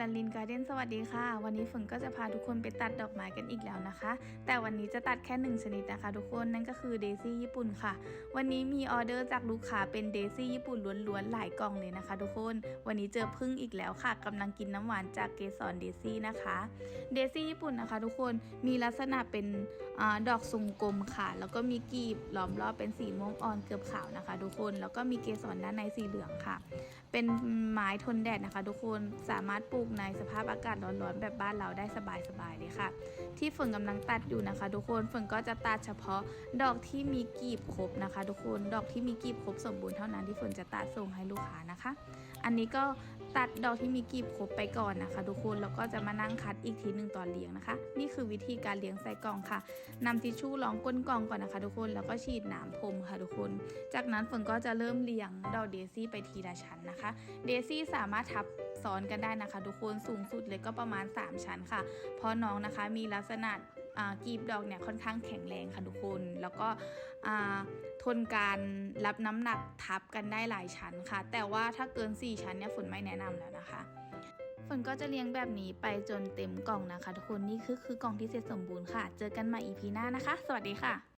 ลันลินการ์เด้นสวัสดีค่ะ วันนี้ฝนก็จะพาทุกคนไปตัดดอกไม้กันอีกแล้วนะคะ แต่วันนี้จะตัดแค่หนึ่งชนิดนะคะ ทุกคนนั่นก็คือเดซี่ญี่ปุ่นค่ะ วันนี้มีออเดอร์จากลูกค้าเป็นเดซี่ญี่ปุ่นล้วนๆหลายกล่องเลยนะคะ ทุกคน วันนี้เจอพึ่งอีกแล้วค่ะกำลังกินน้ำหวานจากเกสรเดซี่นะคะเดซี่ญี่ปุ่นนะคะ ทุกคนมีลักษณะเป็นอดอกทรงกลมค่ะ แล้วก็มีกีบล้อมรอบเป็นสีม่วงอ่อนเกือบขาวนะคะ ทุกคนแล้วก็มีเกสรด้านในสีเหลืองค่ะ เป็นไม้ทนแดดนะคะ ทุกคนสามารถปลูกในสภาพอากาศร้อนๆแบบบ้านเราได้สบายๆเลยค่ะ ที่ฝนกำลังตัดอยู่นะคะ ทุกคนฝนก็จะตัดเฉพาะดอกที่มีกีบครบนะคะ ทุกคนดอกที่มีกีบครบสมบูรณ์เท่านั้นที่ฝนจะตัดส่งให้ลูกค้านะคะ อันนี้ก็ตัดดอกที่มีกีบครบไปก่อนนะคะ ทุกคนแล้วก็จะมานั่งคัดอีกทีหนึ่งตอนเลี้ยงนะคะ นี่คือวิธีการเลี้ยงใส่กล่องค่ะนำทิชชู่รองก้นกล่องก่อนนะคะ ทุกคนแล้วก็ฉีดน้ำพรมค่ะทุกคน จากนั้นฝนก็จะเริ่มเลี้ยงดอกเดซี่ไปทีละชั้นนะคะ เดซี่สามารถทับ ซ้อนกันได้นะคะ ทุกคนสูงสุดเลยก็ประมาณ 3 ชั้นค่ะ เพราะน้องนะคะมีลักษณะกีบดอกเนี่ยค่อนข้างแข็งแรงค่ะทุกคน แล้วก็ทนการรับน้ำหนักทับกันได้หลายชั้นค่ะ แต่ว่าถ้าเกิน 4 ชั้นเนี่ยฝนไม่แนะนำแล้วนะคะฝนก็จะเลี้ยงแบบนี้ไปจนเต็มกล่องนะคะ ทุกคนนี่คือคือกล่องที่เสร็จสมบูรณ์ค่ะ เจอกันใหม่ EP หน้านะคะ สวัสดีค่ะ